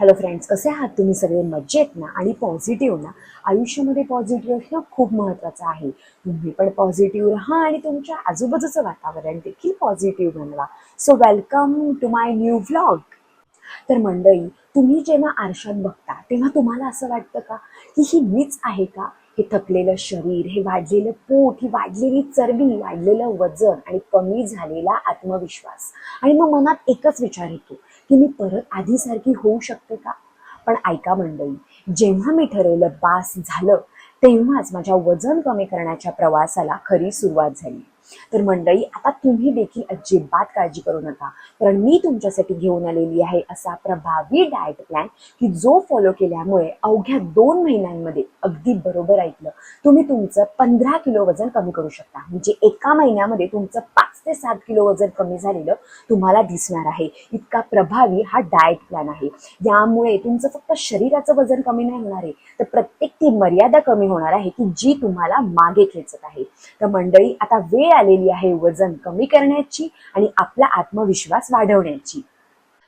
Hello friends कसे आहात तुम्ही सगळे? मजेत ना? आणि पॉझिटिव्ह ना? आयुष्यामध्ये पॉझिटिव्ह असणं खूप महत्त्वाचं आहे. तुम्ही पण पॉझिटिव्ह राहा आणि तुमच्या आजूबाजूचं वातावरण देखील पॉझिटिव्ह बनवा. So welcome to my new vlog तर मंडळी तुम्ही जेव्हा आरशात बघता तेव्हा तुम्हाला असं वाटतं का की ही मीच आहे का? हे थकलेलं शरीर हे वाढलेलं पोट ही वाढलेली चरबी वाढलेलं वजन आणि कमी झालेला आत्मविश्वास. आणि मग मनात एकच विचार येतो की मी परत आधीसारखी होऊ शकते का? पण ऐका मंडळी जेव्हा मी ठरवलं बास झालं तेव्हाच माझ्या वजन कमी करण्याच्या प्रवासाला खरी सुरुवात झाली. तर मंडळी आता तुम्ही देखील अजिबात काळजी करू नका. कारण मी तुमच्यासाठी घेऊन आलेली आहे असा प्रभावी डाएट प्लॅन की जो फॉलो केल्यामुळे अवघ्या दोन महिन्यांमध्ये अगदी बरोबर ऐकलं. तुम्ही तुमचं पंधरा किलो वजन कमी करू शकता. म्हणजे एका महिन्यामध्ये तुमचं पाच ते सात किलो वजन कमी झालेलं तुम्हाला दिसणार आहे. इतका प्रभावी हा डाएट प्लॅन आहे. यामुळे तुमचं फक्त शरीराचं वजन कमी नाही होणार आहे. तर प्रत्येक ती मर्यादा कमी होणार आहे की जी तुम्हाला मागे खेचत आहे. तर मंडळी आता वेळ आलेली आहे वजन कमी करण्याची आणि आपला आत्मविश्वास वाढवण्याची.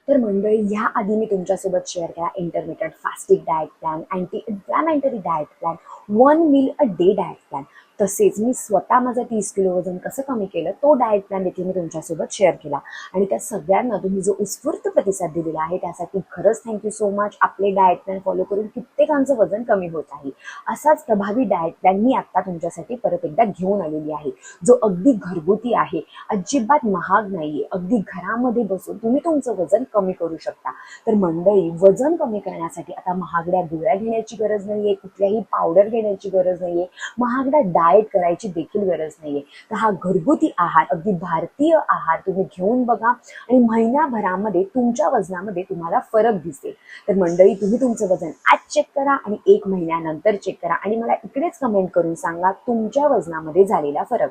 तर मंडळी ह्या आधी मी तुमच्यासोबत शेअर केला intermittent fasting diet plan anti inflammatory diet plan one meal a day diet plan तसेच मी स्वतः माझं तीस किलो वजन कसं कमी केलं तो डाएट प्लॅन देखील मी तुमच्यासोबत शेअर केला. आणि त्या सगळ्यांना तुम्ही जो उत्स्फूर्त प्रतिसाद दिलेला आहे त्यासाठी खरंच थँक्यू सो मच आपले डाएट प्लॅन फॉलो करून कित्येकांचं वजन कमी होत आहे. असाच प्रभावी डाएट प्लॅन मी आत्ता तुमच्यासाठी परत एकदा घेऊन आलेली आहे. जो अगदी घरगुती आहे अजिबात महाग नाहीये. अगदी घरामध्ये बसून तुम्ही तुमचं वजन कमी करू शकता. तर मंडळी वजन कमी करण्यासाठी आता महागड्या गोळ्या घेण्याची गरज नाहीये कुठल्याही पावडर घेण्याची गरज नाहीये. महागड्या डाएट करायची देखील गरज नाहीये. तर हा घरगुती आहार अगदी भारतीय आहार तुम्ही घेऊन बघा आणि महिन्याभरामध्ये तुमच्या वजनामध्ये तुम्हाला फरक दिसेल. तर मंडळी तुम्ही तुमचं वजन आज चेक करा आणि एक महिन्यानंतर चेक करा आणि मला इकडेच कमेंट करून सांगा तुमच्या वजनामध्ये झालेला फरक.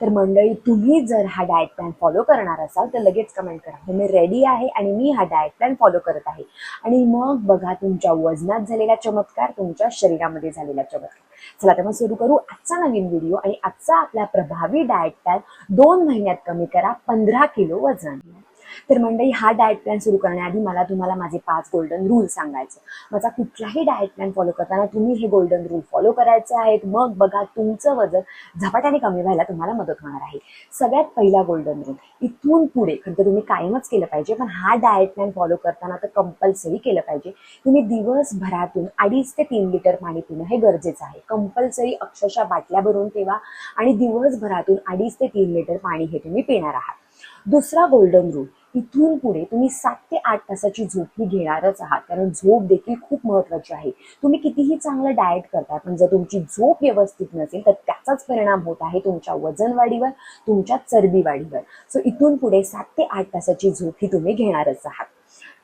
तर मंडळी तुम्ही जर हा डाएट प्लॅन फॉलो करणार असाल तर लगेच कमेंट करा. म्हणजे मी रेडी आहे आणि मी हा डाएट प्लॅन फॉलो करत आहे. आणि मग बघा तुमच्या वजनात झालेला चमत्कार तुमच्या शरीरामध्ये झालेला चमत्कार. चला तर मग सुरू करू आजचा नवीन व्हिडिओ आणि आजचा आपला प्रभावी डाएट प्लॅन दोन महिन्यात कमी करा पंधरा किलो वजन. तर मंडळी हा डाएट प्लॅन सुरू करण्याआधी मला तुम्हाला माझे पाच गोल्डन रूल सांगायचे. माझा कुठलाही डाएट प्लॅन फॉलो करताना तुम्ही हे गोल्डन रूल फॉलो करायचे आहेत. मग बघा तुमचं वजन झपाट्याने कमी व्हायला तुम्हाला मदत होणार आहे. सगळ्यात पहिला गोल्डन रूल इथून पुढे खरं तर तुम्ही कायमच केलं पाहिजे पण हा डाएट प्लॅन फॉलो करताना तर कंपल्सरी केलं पाहिजे. तुम्ही दिवसभरातून अडीच ते तीन लिटर पाणी पिणं हे गरजेचं आहे. कंपल्सरी अक्षरशः बाटल्या भरून ठेवा आणि दिवसभरातून अडीच ते तीन लिटर पाणी हे तुम्ही पिणार आहात. दुसरा गोल्डन रूल इथून पुढे तुम्ही सात ते आठ तासाची झोप ही घेणारच आहात. कारण झोप देखील खूप महत्वाची आहे. तुम्ही कितीही चांगलं डाएट करता पण जर तुमची झोप व्यवस्थित नसेल तर त्याचाच परिणाम होत आहे तुमच्या वजन वाढीवर तुमच्या चरबी वाढीवर सो इथून पुढे सात ते आठ तासाची झोप ही तुम्ही घेणारच आहात.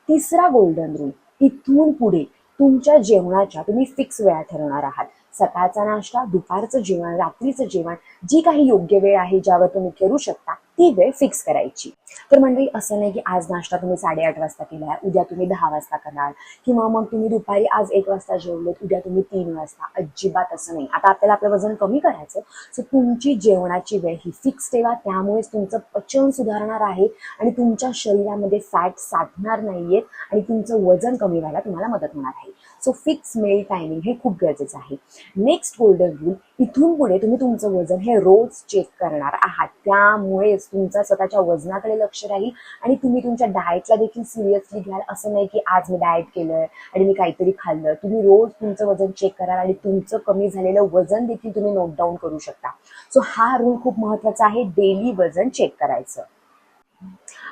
तिसरा गोल्डन रूल इथून पुढे तुमच्या जेवणाच्या तुम्ही फिक्स वेळा ठरवणार आहात. सकाळचा नाश्ता दुपारचं जेवण रात्रीचं जेवण जी काही योग्य वेळ आहे ज्यावर तुम्ही करू शकता ती वेळ फिक्स करायची. तर मंडळी असं नाही की आज नाश्ता तुम्ही साडेआठ वाजता केलाय उद्या तुम्ही दहा वाजता कराल किंवा मग तुम्ही दुपारी आज एक वाजता जेवलेत उद्या तुम्ही तीन वाजता अजिबात असं नाही. आता आपल्याला आपलं वजन कमी करायचं सो तुमची जेवणाची वेळ ही फिक्स ठेवा त्यामुळेच तुमचं पचन सुधारणार आहे आणि तुमच्या शरीरामध्ये फॅट साठणार नाहीयेत आणि तुमचं वजन कमी व्हायला तुम्हाला मदत होणार आहे. सो फिक्स मेल टायमिंग हे खूप गरजेचं आहे. नेक्स्ट गोल्डन रूल इथून पुढे तुम्ही तुमचं वजन हे रोज चेक करणार आहात. त्यामुळेच तुमचा स्वतःच्या वजनाकडे लक्ष राहील आणि तुम्ही तुमच्या डाएटला देखील सिरियसली घ्याल. असं नाही की आज मी डाएट केलंय आणि मी काहीतरी खाल्लं. तुम्ही रोज तुमचं वजन चेक कराल आणि तुमचं कमी झालेलं वजन देखील तुम्ही नोट डाऊन करू शकता. सो हा रूल खूप महत्त्वाचा आहे. डेली वजन चेक करायचं.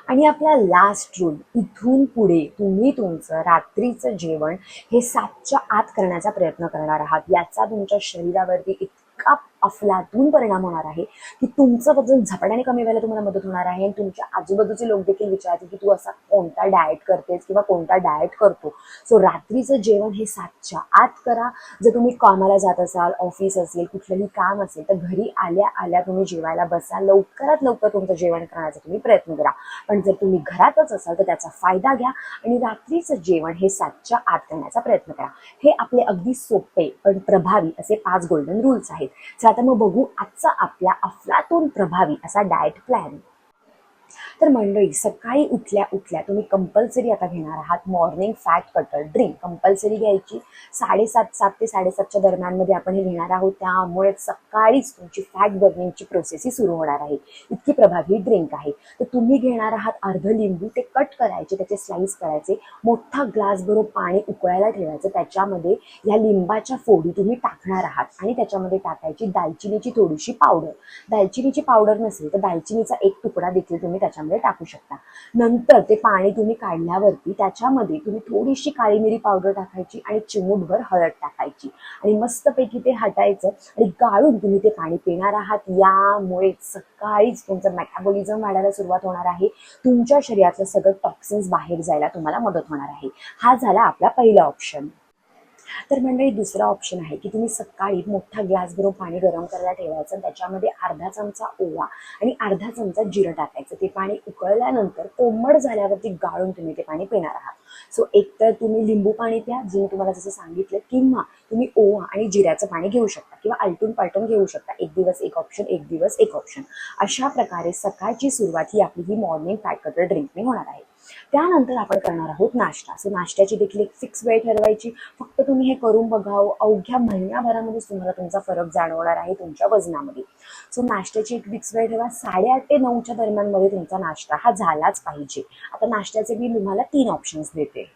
आणि आपला लास्ट रूल इथून पुढे तुम्ही तुमचं रात्रीचं जेवण हे सातच्या आत करण्याचा प्रयत्न करणार आहात. याचा तुमच्या शरीरावरती इतका अफलातून परिणाम होणार आहे. की तुमचं वजन झपाट्याने कमी व्हायला तुम्हाला मदत होणार आहे आणि तुमच्या आजूबाजूचे लोक देखील विचारतील की तू असा कोणता डाएट करतेस किंवा कोणता डाएट करतो? सो रात्रीचं जेवण हे सातच्या आत करा. जर तुम्ही कामाला जात असाल ऑफिस असेल कुठलंही काम असेल तर घरी आल्या आल्या तुम्ही जेवायला बसा लवकरात लवकर तुमचं जेवण करण्याचा तुम्ही प्रयत्न करा. पण जर तुम्ही घरातच असाल तर त्याचा फायदा घ्या आणि रात्रीचं जेवण हे सातच्या आत करण्याचा प्रयत्न करा. हे आपले अगदी सोपे पण प्रभावी असे पाच गोल्डन रूल्स आहेत. तर आता मग बघू आजचा आपला अफलातून प्रभावी असा डाएट प्लॅन तर मंडळी सकाळी उठल्या उठल्या तुम्ही कंपल्सरी आता घेणार आहात morning fat cutter drink compulsory घ्यायची. साडेसात सात ते साडेसातच्या दरम्यानमध्ये आपण हे घेणार आहोत. त्यामुळे सकाळीच तुमची फॅट बर्निंगची प्रोसेस ही सुरू होणार आहे. इतकी प्रभावी ड्रिंक आहे. तर तुम्ही घेणार आहात अर्ध लिंबू ते कट करायचे त्याचे स्लाईस करायचे. मोठा ग्लास भरून पाणी उकळायला ठेवायचं. त्याच्यामध्ये या लिंबाच्या फोडी तुम्ही टाकणार आहात आणि त्याच्यामध्ये टाकायची दालचिनीची थोडीशी पावडर दालचिनीची पावडर नसेल तर दालचिनीचा एक तुकडा देखील तुम्ही त्याच्यामध्ये टाकू शकता. नंतर ते पाणी तुम्ही काढल्यावरती त्याच्यामध्ये तुम्ही थोडीशी काळी मिरी पावडर टाकायची आणि चिमूटभर हळद टाकायची. आणि मस्तपैकी ते हटायचं आणि गाळून तुम्ही ते पाणी पिणार आहात. यामुळे सकाळीच तुमचं मेटाबॉलिझम वाढायला सुरुवात होणार आहे. तुमच्या शरीरातलं सगळं टॉक्सिन्स बाहेर जायला तुम्हाला मदत होणार आहे. हा झाला आपला पहिला ऑप्शन तर मंडळी दुसरा ऑप्शन आहे की तुम्ही सकाळी मोठा ग्लास भरून पाणी गरम करायला ठेवायचं. त्याच्यामध्ये अर्धा चमचा ओवा आणि अर्धा चमचा जिरं टाकायचं. ते पाणी उकळल्यानंतर कोमट झाल्यावरती गाळून तुम्ही ते पाणी पिणार आहात. सो एकतर तुम्ही लिंबू पाणी प्या जे तुम्हाला जसं सांगितलं किंवा तुम्ही ओवा आणि जिऱ्याचं पाणी घेऊ शकता किंवा आलटून पालटून घेऊ शकता. एक दिवस एक ऑप्शन एक दिवस एक ऑप्शन अशा प्रकारे सकाळची सुरुवात ही आपली ही मॉर्निंग पॅकटर ड्रिंकने होणार आहे. त्यानंतर आपण करणार आहोत नाश्ता. सो नाश्त्याची देखील एक फिक्स वेळ ठरवायची. फक्त तुम्ही हे करून बघावं. अवघ्या महिन्याभरामध्येच तुम्हाला तुमचा फरक जाणवणार आहे तुमच्या वजनामध्ये. सो नाश्त्याची एक फिक्स वेळ ठेवा. साडेआठ ते नऊच्या दरम्यानमध्ये तुमचा नाश्ता हा झालाच पाहिजे. आता नाश्त्याचे मी तुम्हाला तीन ऑप्शन्स देते.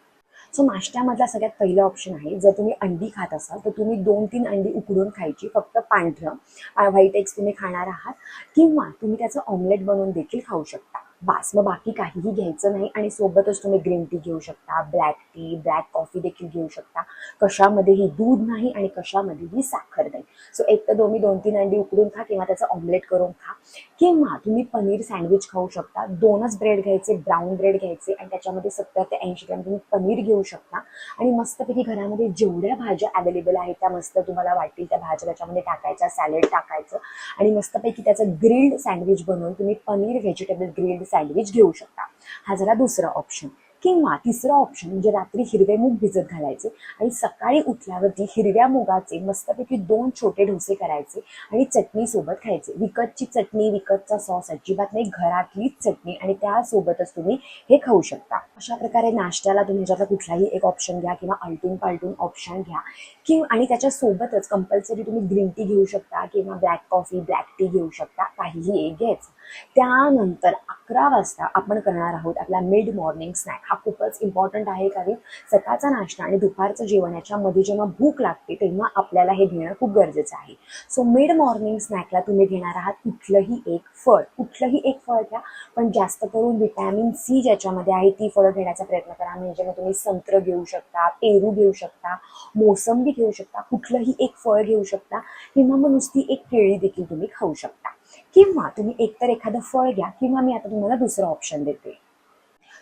सो नाश्त्यामधला सगळ्यात पहिलं ऑप्शन आहे जर तुम्ही अंडी खात असाल तर तुम्ही दोन तीन अंडी उकडून खायची. फक्त पांढरं व्हाईट एग्स तुम्ही खाणार आहात. किंवा तुम्ही त्याचं ऑमलेट बनवून देखील खाऊ शकता. बास मग बाकी काहीही घ्यायचं नाही आणि सोबतच तुम्ही ग्रीन टी घेऊ शकता ब्लॅक टी ब्लॅक कॉफी देखील घेऊ शकता. कशामध्येही दूध नाही आणि कशामध्येही साखर नाही. सो एक तर तुम्ही दोन तीन अंडी उकडून खा किंवा त्याचं ऑमलेट करून खा. किंवा तुम्ही पनीर सँडविच खाऊ शकता. दोनच ब्रेड घ्यायचे ब्राऊन ब्रेड घ्यायचे आणि त्याच्यामध्ये सत्तर ते ऐंशी ग्रॅम तुम्ही पनीर घेऊ शकता. आणि मस्तपैकी घरामध्ये जेवढ्या भाज्या अवेलेबल आहेत त्या मस्त तुम्हाला वाटतील त्या भाज्या त्याच्यामध्ये टाकायच्या सॅलेड टाकायचं. आणि मस्तपैकी त्याचं ग्रिल्ड सँडविच बनवून तुम्ही पनीर व्हेजिटेबल ग्रिल्ड सँडविच घेऊ शकता. हा झाला दुसरा ऑप्शन किंवा तिसरा ऑप्शन म्हणजे रात्री हिरवे मूग भिजत घालायचे आणि सकाळी उठल्यावरती हिरव्या मुगाचे मस्तपैकी दोन छोटे डोसे करायचे आणि चटणी सोबत खायचे. विकतची चटणी विकतचा सॉस अजिबात नाही घरातलीच चटणी आणि त्यासोबतच तुम्ही हे खाऊ शकता. अशा प्रकारे नाश्त्याला तुम्ही ज्याचा कुठलाही एक ऑप्शन घ्या किंवा आलटून पालटून ऑप्शन घ्या. किंवा आणि त्याच्यासोबतच कंपल्सरी तुम्ही ग्रीन टी घेऊ शकता किंवा ब्लॅक कॉफी ब्लॅक टी घेऊ शकता. काहीही एक घ्यायचं. त्यानंतर अकरा वाजता आपण करणार आहोत आपला मिड मॉर्निंग स्नॅक हा खूपच इम्पॉर्टंट आहे कारण सकाळचा नाश्ता आणि दुपारचं जेवण याच्यामध्ये जेव्हा भूक लागते तेव्हा आपल्याला हे घेणं खूप गरजेचं आहे. सो मिड मॉर्निंग स्नॅकला तुम्ही घेणार आहात कुठलंही एक फळ. कुठलंही एक फळ घ्या पण जास्त करून विटॅमिन सी ज्याच्यामध्ये आहे ती फळं घेण्याचा प्रयत्न करा. म्हणजे मग तुम्ही संत्र घेऊ शकता पेरू घेऊ शकता मोसंबी घेऊ शकता कुठलंही एक फळ घेऊ शकता किंवा मग नुसती एक केळी देखील तुम्ही खाऊ शकता. किंवा तुम्ही एकतर एखादं फळ घ्या किंवा मी आता तुम्हाला दुसरं ऑप्शन देते.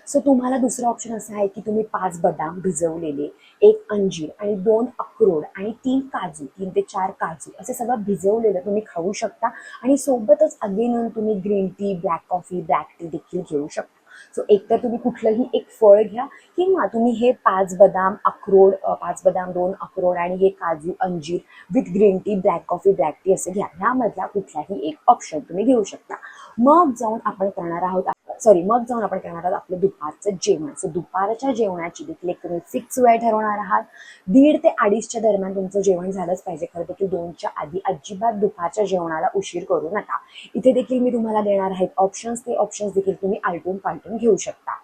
सो तुम्हाला दुसरं ऑप्शन असं आहे की तुम्ही पाच बदाम भिजवलेले एक अंजीर आणि दोन अक्रोड आणि तीन काजू तीन ते चार काजू असे सगळं भिजवलेलं तुम्ही खाऊ शकता आणि सोबतच अगेन तुम्ही green tea black coffee black tea देखील घेऊ शकता. सो एकतर तुम्ही कुठलंही एक फळ घ्या किंवा तुम्ही हे पाच बदाम अक्रोड पाच बदाम दोन अक्रोड आणि हे काजू अंजीर with green tea black coffee black tea असे घ्या. ह्यामधला कुठलाही एक ऑप्शन तुम्ही घेऊ शकता. मग जाऊन आपण करणार आहोत सॉरी मग जाऊन आपण करणार आहोत आपलं दुपारचं जेवण. सो दुपारच्या जेवणाची देखील एक तुम्ही फिक्स वेळ ठरवणार आहात. दीड ते अडीचच्या दरम्यान तुमचं जेवण झालंच पाहिजे. खरं देखील दोनच्या आधी अजिबात दुपारच्या जेवणाला उशीर करू नका. इथे देखील मी तुम्हाला देणार आहेत ऑप्शन्स ते ऑप्शन्स देखील तुम्ही आलटून पालटून घेऊ शकता.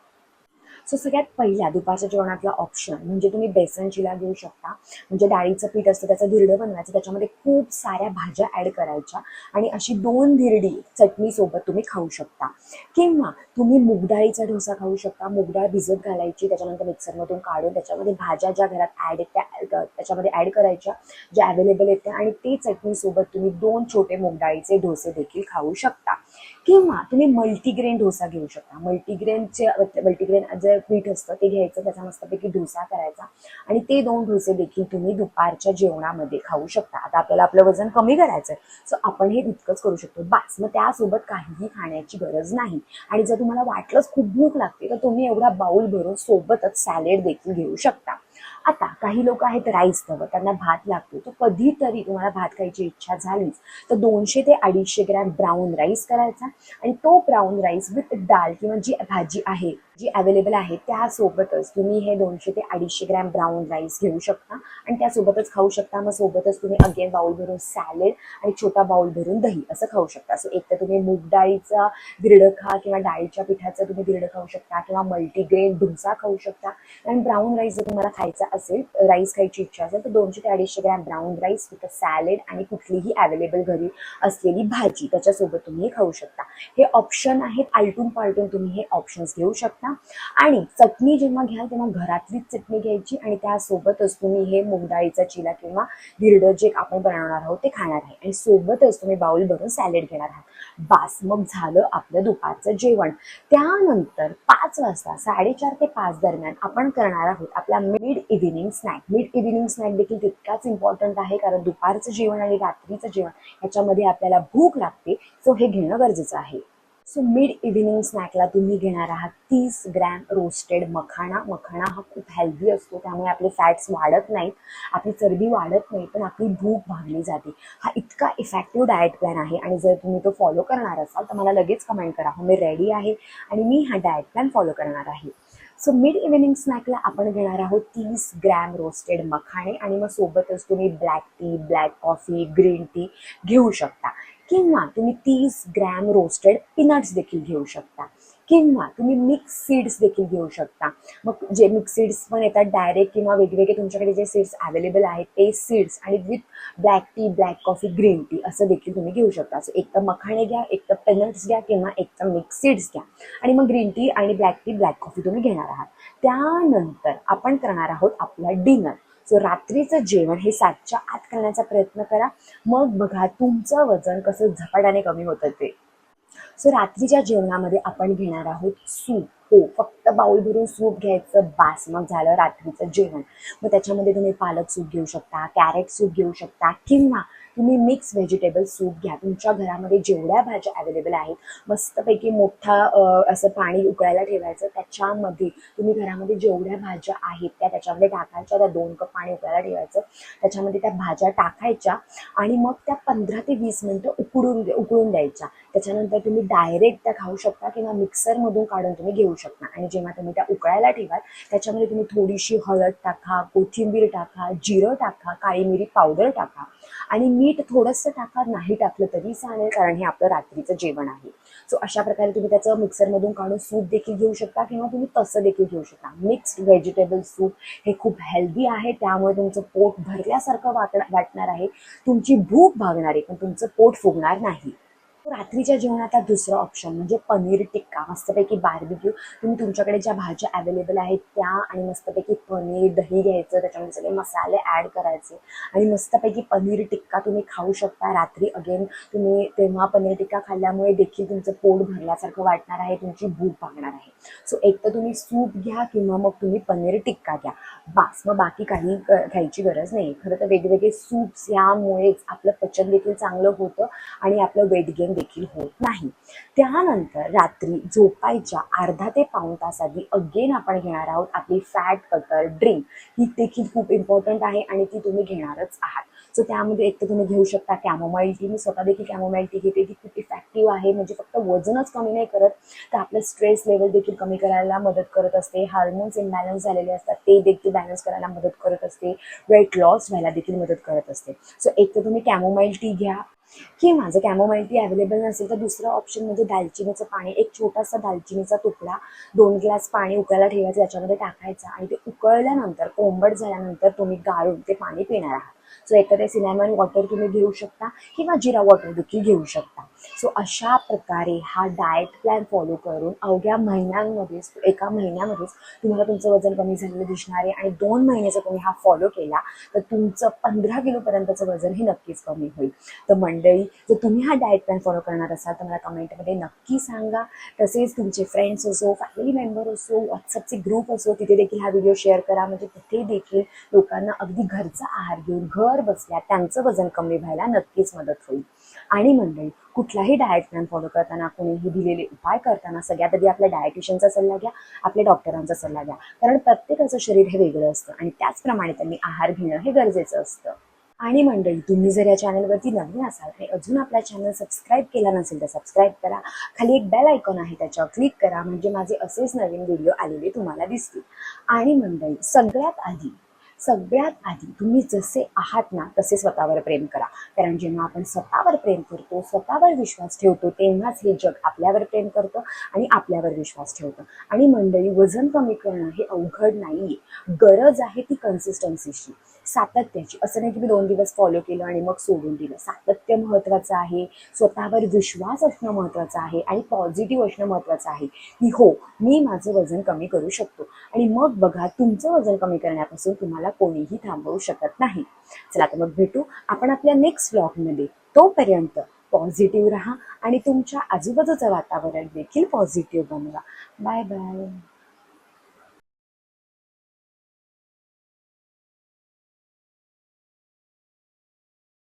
सो सगळ्यात पहिल्या दुपारच्या जेवणातला ऑप्शन म्हणजे तुम्ही बेसन चिला घेऊ शकता. म्हणजे डाळीचं पीठ असतं त्याचं धिरडं बनवायचं त्याच्यामध्ये खूप साऱ्या भाज्या ॲड करायच्या. आणि अशी दोन धिरडी चटणीसोबत तुम्ही खाऊ शकता. किंवा तुम्ही मुगडाळीचा डोसा खाऊ शकता. मुगडाळ भिजत घालायची त्याच्यानंतर मिक्सरमधून काढून त्याच्यामध्ये भाज्या ज्या घरात ॲड आहेत त्या त्याच्यामध्ये ॲड करायच्या ज्या अवेलेबल आहेत त्या. आणि ते चटणीसोबत तुम्ही दोन छोटे मुगडाळीचे डोसे देखील खाऊ शकता. किंवा तुम्ही मल्टीग्रेन डोसा घेऊ शकता. मल्टीग्रेनचे मल्टीग्रेन जे पीठ असतं ते घ्यायचं त्याचा मस्तपैकी डोसा करायचा. आणि ते दोन डोसे देखील तुम्ही दुपारच्या जेवणामध्ये खाऊ शकता. आता आपल्याला आपलं वजन कमी करायचं आहे सो आपण हे तितकंच करू शकतो. बास मग त्यासोबत काहीही खाण्याची गरज नाही. आणि जर तुम्हाला वाटलंच खूप भूक लागते तर तुम्ही एवढा बाऊल भरून सोबतच सॅलेड देखील घेऊ शकता. आता काही लोक आहेत राईस हवं त्यांना भात लागतो. तर कधीतरी तुम्हाला भात खायची इच्छा झालीच तर दोनशे ते अडीचशे ग्रॅम ब्राऊन राईस करायचा. आणि तो ब्राऊन राईस विथ डाळ किंवा जी भाजी आहे जी अवेलेबल आहे त्यासोबतच तुम्ही हे दोनशे ते अडीचशे ग्रॅम ब्राऊन राईस घेऊ शकता. आणि त्यासोबतच खाऊ शकता मग सोबतच तुम्ही अगेन बाउल भरून सॅलेड आणि छोटा बाउल भरून दही असं खाऊ शकता. सो एक तर तुम्ही मूग डाळीचा गिरडं खा किंवा डाळीच्या पिठाचं तुम्ही गिरडं खाऊ शकता किंवा मल्टीग्रेन डोसा खाऊ शकता. आणि ब्राऊन राईस जर तुम्हाला खायचा असेल राईस खायची इच्छा असेल तर दोनशे ते अडीचशे gram brown rice with salad आणि कुठलीही अवेलेबल घरी असलेली भाजी त्याच्यासोबत तुम्ही हे खाऊ शकता. हे ऑप्शन आहेत आलटून पालटून तुम्ही हे ऑप्शन्स घेऊ शकता. आणि चटणी जेव्हा घ्याल तेव्हा घरातलीच चटणी घ्यायची आणि त्यासोबतच तुम्ही हे मुगडाळीचा चिला किंवा गिरडं जे आपण बनवणार आहोत ते खाणार आहे. आणि सोबतच तुम्ही बाउल भरून सॅलेड घेणार आहात. बास मग झालं आपलं दुपारचं जेवण. त्यानंतर पाच वाजता साडेचार ते पाच दरम्यान आपण करणार आहोत आपला mid evening snack mid evening snack देखील तितकाच इम्पॉर्टंट आहे कारण दुपारचं जेवण आणि रात्रीचं जेवण याच्यामध्ये आपल्याला भूक लागते. सो हे घेणं गरजेचं आहे. सो मिड इव्हिनिंग स्नॅकला तुम्ही घेणार आहात तीस ग्रॅम रोस्टेड मखाणा. मखाणा हा खूप हेल्दी असतो त्यामुळे आपले फॅट्स वाढत नाहीत. आपली चरबी वाढत नाही पण आपली भूक भागली जाते. हा इतका इफेक्टिव्ह डाएट प्लॅन आहे आणि जर तुम्ही तो फॉलो करणार असाल तर मला लगेच कमेंट करा. हो मी रेडी आहे आणि मी हा डाएट प्लॅन फॉलो करणार आहे. सो मिड इव्हिनिंग स्नॅकला आपण घेणार आहोत तीस ग्रॅम रोस्टेड मखाणे. आणि मग सोबतच तुम्ही black tea black coffee green tea घेऊ शकता. किंवा तुम्ही तीस ग्रॅम रोस्टेड पिनट्स देखील घेऊ शकता. किंवा तुम्ही मिक्स सीड्स देखील घेऊ शकता. मग जे मिक्स सीड्स पण येतात डायरेक्ट किंवा वेगवेगळे तुमच्याकडे जे सीड्स अवेलेबल आहेत ते सीड्स आणि with black tea black coffee green tea असं देखील तुम्ही घेऊ शकता. सो एक तर मखाणे घ्या एक तर पेनट्स घ्या किंवा एक तर मिक्स सीड्स घ्या. आणि मग ग्रीन टी आणि ब्लॅक टी ब्लॅक कॉफी तुम्ही घेणार आहात. त्यानंतर आपण करणार आहोत आपला डिनर सो रात्रीचं जेवण हे सातच्या आत करण्याचा प्रयत्न करा. मग बघा तुमचं वजन कसं झपाट्याने कमी होतं ते. सो रात्रीच्या जेवणामध्ये आपण घेणार आहोत सूप. हो फक्त बाऊल भरून सूप घ्यायचं बास. मग झालं रात्रीचं जेवण. मग त्याच्यामध्ये तुम्ही पालक सूप घेऊ शकता कॅरेट सूप घेऊ शकता किंवा तुम्ही मिक्स व्हेजिटेबल सूप घ्या. तुमच्या घरामध्ये जेवढ्या भाज्या अवेलेबल आहेत मस्तपैकी मोठा असं पाणी उकळायला ठेवायचं. त्याच्यामध्ये तुम्ही घरामध्ये जेवढ्या भाज्या आहेत त्या त्याच्यामध्ये टाकायच्या. त्या दोन कप पाणी उकळायला ठेवायचं. त्याच्यामध्ये त्या भाज्या टाकायच्या आणि मग त्या पंधरा ते वीस मिनटं उकडून उकळून द्यायच्या. त्याच्यानंतर तुम्ही डायरेक्ट त्या खाऊ शकता किंवा मिक्सरमधून काढून तुम्ही घेऊ शकता. आणि जेव्हा तुम्ही त्या उकळायला ठेवाल त्याच्यामध्ये तुम्ही थोडीशी हळद टाका कोथिंबीर टाका जिरं टाका काळी मिरी पावडर टाका. आणि मीठ थोडंसं टाका नाही टाकलं तरी चालेल कारण हे आपलं रात्रीचं जेवण आहे. सो अशा प्रकारे तुम्ही त्याचं मिक्सरमधून काढून सूप देखील घेऊ शकता किंवा तुम्ही तसं देखील घेऊ शकता. मिक्स्ड व्हेजिटेबल सूप हे खूप हेल्दी आहे त्यामुळे तुमचं पोट भरल्यासारखं वाट वाटणार आहे. तुमची भूक भागणार आहे पण तुमचं पोट फुगणार नाही. रात्रीच्या जेवणाचा दुसरा ऑप्शन म्हणजे पनीर टिक्का. मस्तपैकी बार्बिक्यू तुम्ही तुमच्याकडे ज्या भाज्या अवेलेबल आहेत त्या आणि मस्तपैकी पनीर दही घ्यायचं त्याच्यामध्ये सगळे मसाले ॲड करायचे. आणि मस्तपैकी पनीर टिक्का तुम्ही खाऊ शकता. रात्री अगेन तुम्ही तेव्हा पनीर टिक्का खाल्ल्यामुळे देखील तुमचं पोट भरल्यासारखं वाटणार आहे तुमची भूक भागणार आहे. सो एक तर तुम्ही सूप घ्या किंवा मग तुम्ही पनीर टिक्का घ्या. बास मग बाकी काही क- घ्यायची गरज नाही. खरं तर वेगवेगळे सूप्स यामुळेच आपलं पचन देखील चांगलं होतं आणि आपलं वेट गेन देखील होत नाही. त्यानंतर रात्री झोपायच्या अर्धा ते पाऊण तास आधी अगेन आपण घेणार आहोत आपली फॅट कटर ड्रिंक ही देखील खूप इम्पॉर्टंट आहे आणि ती तुम्ही घेणारच आहात. सो त्यामध्ये एक तर तुम्ही घेऊ शकता कॅमोमाईल टी मी स्वतः देखील कॅमोमाईल टी घेते. ती खूप इफेक्टिव्ह आहे. म्हणजे फक्त वजनच कमी नाही करत तर आपलं स्ट्रेस लेवल देखील कमी करायला मदत करत असते. हार्मोन्स इम्बॅलन्स झालेले असतात. ते देखील बॅलन्स करायला मदत करत असते. वेट लॉस व्हायला देखील मदत करत असते. सो एक तर तुम्ही कॅमोमाईल टी घ्या. की माझं कॅमोमाईल टी अवेलेबल नसेल तर दुसरं ऑप्शन म्हणजे दालचिनीचं पाणी. एक छोटासा दालचिनीचा तुकडा दोन ग्लास पाणी उकळायला ठेवायचं त्याच्यामध्ये टाकायचा आणि ते उकळल्यानंतर कोंबट झाल्यानंतर तुम्ही गाळून ते पाणी पिणार आहात. सो एकतर ते सिनेमन वॉटर तुम्ही घेऊ शकता किंवा जिरा वॉटर देखील घेऊ शकता. सो अशा प्रकारे हा डाएट प्लॅन फॉलो करून अवघ्या महिन्यांमध्येच एका महिन्यामध्येच तुम्हाला तुमचं वजन कमी झालेलं दिसणार आहे आणि दोन महिन्याचा तुम्ही हा फॉलो केला तर तुमचं पंधरा किलोपर्यंतचं वजन हे नक्कीच कमी होईल. तर मंडळी जर तुम्ही हा डाएट प्लॅन फॉलो करणार असाल तर मला कमेंटमध्ये नक्की सांगा. तसेच तुमचे फ्रेंड्स असो फॅमिली मेंबर असो व्हॉट्सअपचे ग्रुप असो तिथे देखील हा व्हिडिओ शेअर करा. म्हणजे तिथे देखील लोकांना अगदी घरचा आहार घेऊन घर बसल्या त्यांचं वजन कमी व्हायला नक्कीच मदत होईल. आणि मंडळी कुठलाही डाएट प्लॅन फॉलो करताना कोणीही दिलेले उपाय करताना सगळ्यात आधी आपल्या डायटिशियनचा सल्ला घ्या आपल्या डॉक्टरांचा सल्ला घ्या. कारण प्रत्येकाचं शरीर हे वेगळं असतं आणि त्याचप्रमाणे त्यांनी आहार घेणं हे गरजेचं असतं. आणि मंडळी तुम्ही जर या चॅनलवरती नवीन असाल आणि अजून आपला चॅनल सबस्क्राईब केला नसेल तर सबस्क्राईब करा. खाली एक बेल आयकॉन आहे त्याच्यावर क्लिक करा. म्हणजे माझे असेच नवीन व्हिडिओ आलेले तुम्हाला दिसतील. आणि मंडळी सगळ्यात आधी सगळ्यात आधी तुम्ही जसे आहात ना तसे स्वतःवर प्रेम करा. कारण जेव्हा आपण स्वतःवर प्रेम करतो स्वतःवर विश्वास ठेवतो तेव्हाच हे जग आपल्यावर प्रेम करतं आणि आपल्यावर विश्वास ठेवतं. आणि मंडळी वजन कमी करणं हे अवघड नाही गरज आहे ती कन्सिस्टन्सीची सातत्याची. असं नाही की मी दोन दिवस फॉलो केलं आणि मग सोडून दिलं. सातत्य महत्त्वाचं आहे. स्वतःवर विश्वास असणं महत्त्वाचं आहे आणि पॉझिटिव्ह असणं महत्त्वाचं आहे की हो मी माझं वजन कमी करू शकतो. आणि मग बघा तुमचं वजन कमी करण्यापासून तुम्हाला कोणीही थांबवू शकत नाही. चला तर मग भेटू आपण आपल्या नेक्स्ट ब्लॉगमध्ये तोपर्यंत पॉझिटिव्ह राहा आणि तुमच्या आजूबाजूचं वातावरण देखील पॉझिटिव्ह बनवा. Bye bye